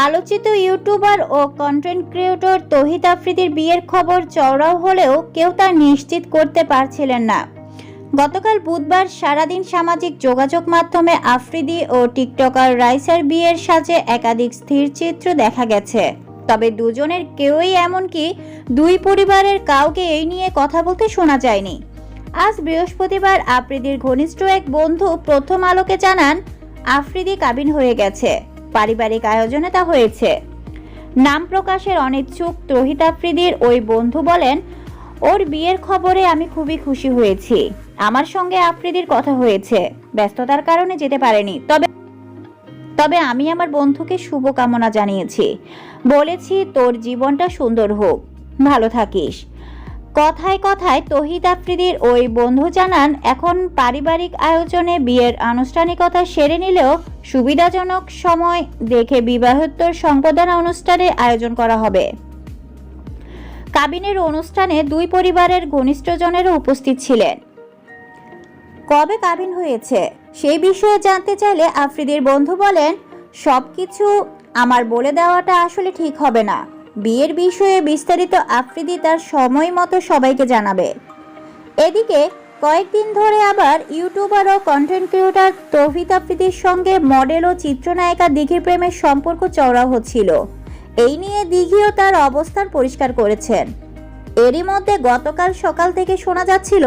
আলোচিত ইউটিউবার ও content creator তহিদ আফ্রিদির বিয়ের খবর চওড়াও হলেও কেউ তা নিশ্চিত করতে পারছিলেন না। গতকাল বুধবার সারাদিন সামাজিক যোগাযোগ মাধ্যমে আফ্রিদি ও টিকটকার রাইসার বিয়ের সাজে একাধিক স্থির চিত্র দেখা গেছে। তবে দুজনের কেউই এমনকি দুই পরিবারের কাউকে এই নিয়ে কথা বলতে শোনা যায়নি। আজ বৃহস্পতিবার আফ্রিদির ঘনিষ্ঠ এক বন্ধু প্রথম আলোকে জানান, আফ্রিদি কাবিন হয়ে গেছে। পারিবারিক আয়োজনে তা হয়েছে। নাম প্রকাশের অনিচ্ছুক তহিদ আফ্রিদির ওই বন্ধু বলেন, ওর বিয়ের খবরে আমি খুবই খুশি হয়েছি। আমার সঙ্গে আফ্রিদির কথা হয়েছে। ব্যস্ততার কারণে যেতে পারেনি। তবে তবে আমি আমার বন্ধুকে শুভকামনা জানিয়েছি। বলেছি, তোর জীবনটা সুন্দর হোক। ভালো থাকিস। কথায় কথায় তহিদ আফ্রিদির ওই বন্ধু জানান, এখন পারিবারিক আয়োজনে বিয়ের আনুষ্ঠানিকতা সেরে নিলেও সুবিধাজনক সময় দেখে বিবাহোত্তর সম্পাদনা অনুষ্ঠানে আয়োজন করা হবে। কাবিনের অনুষ্ঠানে দুই পরিবারের ঘনিষ্ঠজনেরও উপস্থিত ছিলেন। কবে কাবিন হয়েছে সেই বিষয়ে জানতে চাইলে আফ্রিদির বন্ধু বলেন, সবকিছু আমার বলে দেওয়াটা আসলে ঠিক হবে না। বিয়ের বিষয়ে বিস্তারিত আফ্রিদি তার সময় মতো সবাইকে জানাবে। এদিকে, কয়েকদিন ধরে আবার ইউটিউবার ও কন্টেন্ট ক্রিয়েটর তৌহিদ আফ্রিদির সঙ্গে মডেল ও চিত্রনায়িকা দিঘির প্রেমের সম্পর্ক চওড়া হচ্ছিল। এই নিয়ে দিঘিও তার অবস্থান পরিষ্কার করেছেন। এরই মধ্যে গতকাল সকাল থেকে শোনা যাচ্ছিল,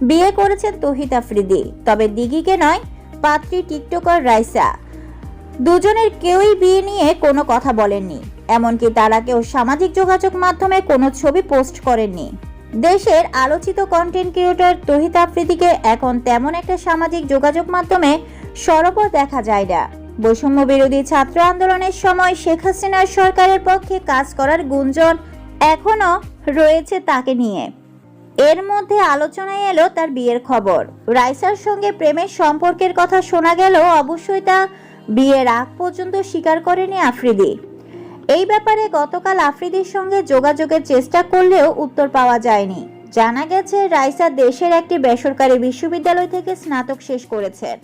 বিয়ে করেছেন তৌহিদ আফ্রিদি, তবে দিঘিকে নয়, পাত্রী টিকটকার রাইসা। দুজনের কেউই বিয়ে নিয়ে কোনো কথা বলেননি। এমনকি তারা কেউ সামাজিক যোগাযোগ মাধ্যমে কোনো ছবি পোস্ট করেননি। দেশের আলোচিত কন্টেন্ট ক্রিয়েটর তহিদ আফ্রিদিকে এখন তেমন একটা সামাজিক যোগাযোগ মাধ্যমে সরবর দেখা যায় না। বৈষম্য বিরোধী ছাত্র আন্দোলনের সময় শেখ হাসিনার সরকারের পক্ষে কাজ করার গুঞ্জন এখনও রয়েছে তাকে নিয়ে। এর মধ্যে আলোচনায় এলো তার বিয়ের খবর। রাইসার সঙ্গে প্রেমের সম্পর্কের কথা শোনা গেল অবশ্যই তা বিয়ের আগ পর্যন্ত স্বীকার করেনি আফ্রিদি। এই ব্যাপারে গতকাল আফ্রিদির সঙ্গে যোগাযোগের চেষ্টা করলেও উত্তর পাওয়া যায়নি। জানা গেছে, রাইসা দেশের একটি বেসরকারি বিশ্ববিদ্যালয় থেকে স্নাতক শেষ করেছেন